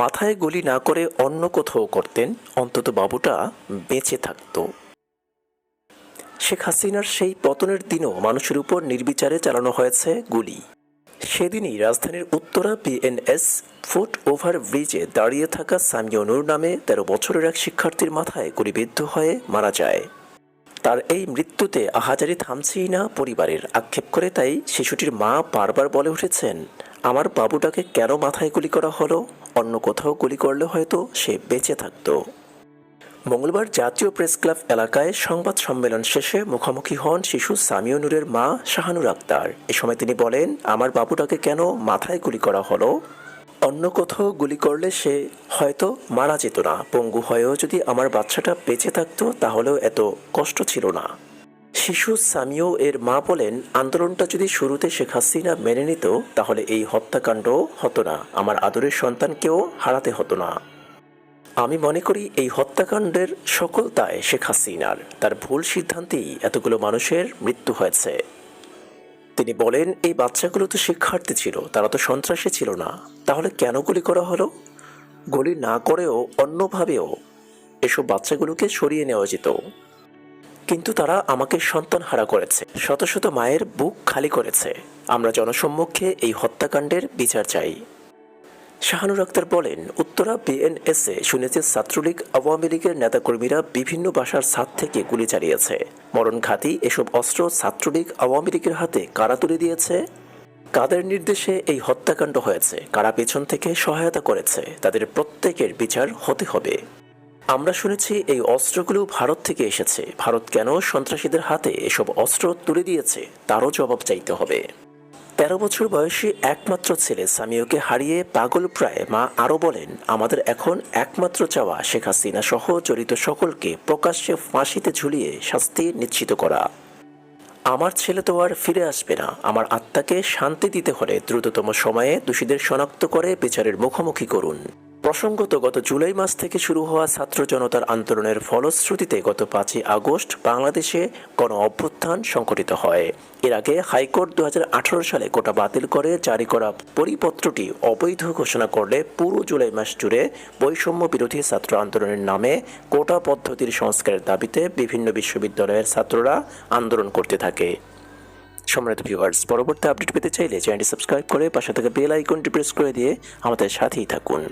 মাথায় গুলি না করে অন্য কোথাও করতেন, অন্তত বাবুটা বেঁচে থাকতো। শেখ হাসিনার সেই পতনের দিনও মানুষের উপর নির্বিচারে চালানো হয়েছে গুলি। সেদিনই রাজধানীর উত্তরা বিএনএস ফুট ওভার ব্রিজে দাঁড়িয়ে থাকা সামিয়নুর নামে তেরো বছরের এক শিক্ষার্থীর মাথায় গুলিবিদ্ধ হয়ে মারা যায়। তার এই মৃত্যুতে আহাজারি থামছেই না পরিবারের। আক্ষেপ করে তাই শিশুটির মা বারবার বলে উঠেছেন আমার বাবুটাকে কেন মাথায় গুলি করা হলো? অন্য কোথাও গুলি করলে হয়তো সে বেঁচে থাকতো। মঙ্গলবার জাতীয় প্রেস ক্লাব এলাকায় সংবাদ সম্মেলন শেষে মুখোমুখি হন শিশু সামিও নূরের মা শাহানুর আক্তার। এ সময় তিনি বলেন, আমার বাবুটাকে কেন মাথায় গুলি করা হলো? অন্য কোথাও গুলি করলে সে হয়তো মারা যেত না। পঙ্গু হয়েও যদি আমার বাচ্চাটা বেঁচে থাকতো, তাহলেও এত কষ্ট ছিল না। শিশু সামিও এর মা বলেন, আন্দোলনটা যদি শুরুতে শেখ হাসিনা মেনে নিত, তাহলে এই হত্যাকাণ্ড হতো না। আমার আদরের সন্তানকেও হারাতে হতো না। আমি মনে করি এই হত্যাকাণ্ডের সকল দায় শেখ হাসিনার, তার ভুল সিদ্ধান্তেই এতগুলো মানুষের মৃত্যু হয়েছে। তিনি বলেন, এই বাচ্চাগুলো তো শিক্ষার্থী ছিল, তারা তো সন্ত্রাসী ছিল না। তাহলে কেন গুলি করা হলো? গুলি না করেও অন্যভাবেও এসব বাচ্চাগুলোকে সরিয়ে নেওয়া যেত। কিন্তু তারা আমাকে সন্তান হারা করেছে। শত শত মায়ের বুক খালি করেছে। আমরা জনসম্মুখে এই হত্যাকাণ্ডের বিচার চাই। শাহানুর আক্তার বলেন, উত্তরা বিএনএসএ শুনেছে, ছাত্রলীগ, আওয়ামী লীগের নেতাকর্মীরা বিভিন্ন বাসার ছাদ থেকে গুলি চালিয়েছে। মরণঘাতী এসব অস্ত্র ছাত্রলীগ, আওয়ামী লীগের হাতে কারা তুলে দিয়েছে? কাদের নির্দেশে এই হত্যাকাণ্ড হয়েছে? কারা পেছন থেকে সহায়তা করেছে? তাদের প্রত্যেকের বিচার হতে হবে। আমরা শুনেছি এই অস্ত্রগুলো ভারত থেকে এসেছে। ভারত কেন সন্ত্রাসীদের হাতে এসব অস্ত্র তুলে দিয়েছে, তারও জবাব চাইতে হবে। তেরো বছর বয়সী একমাত্র ছেলে সামিওকে হারিয়ে পাগল প্রায় মা আরও বলেন, আমাদের এখন একমাত্র চাওয়া শেখ হাসিনা সহ জড়িত সকলকে প্রকাশ্যে ফাঁসিতে ঝুলিয়ে শাস্তি নিশ্চিত করা। আমার ছেলে তো আর ফিরে আসবে না। আমার আত্মাকে শান্তি দিতে হলে দ্রুততম সময়ে দোষীদের শনাক্ত করে বিচারের মুখোমুখি করুন। প্রসঙ্গত, গত জুলাই মাস থেকে শুরু হওয়া ছাত্র জনতার আন্দোলনের ফলশ্রুতিতে গত পাঁচই আগস্ট বাংলাদেশে গণ অভ্যুত্থান সংঘটিত হয়। এর আগে হাইকোর্ট দু হাজার আঠারো সালে কোটা বাতিল করে জারি করা পরিপত্রটি অবৈধ ঘোষণা করলে পুরো জুলাই মাস জুড়ে বৈষম্য বিরোধী ছাত্র আন্দোলনের নামে কোটা পদ্ধতির সংস্কারের দাবিতে বিভিন্ন বিশ্ববিদ্যালয়ের ছাত্ররা আন্দোলন করতে থাকে। সম্মানিত ভিউয়ার্স পরবর্তী আপডেট পেতে চাইলে চ্যানেলটি সাবস্ক্রাইব করে পাশে থাকা বেল আইকনটি প্রেস করে দিয়ে আমাদের সাথেই থাকুন।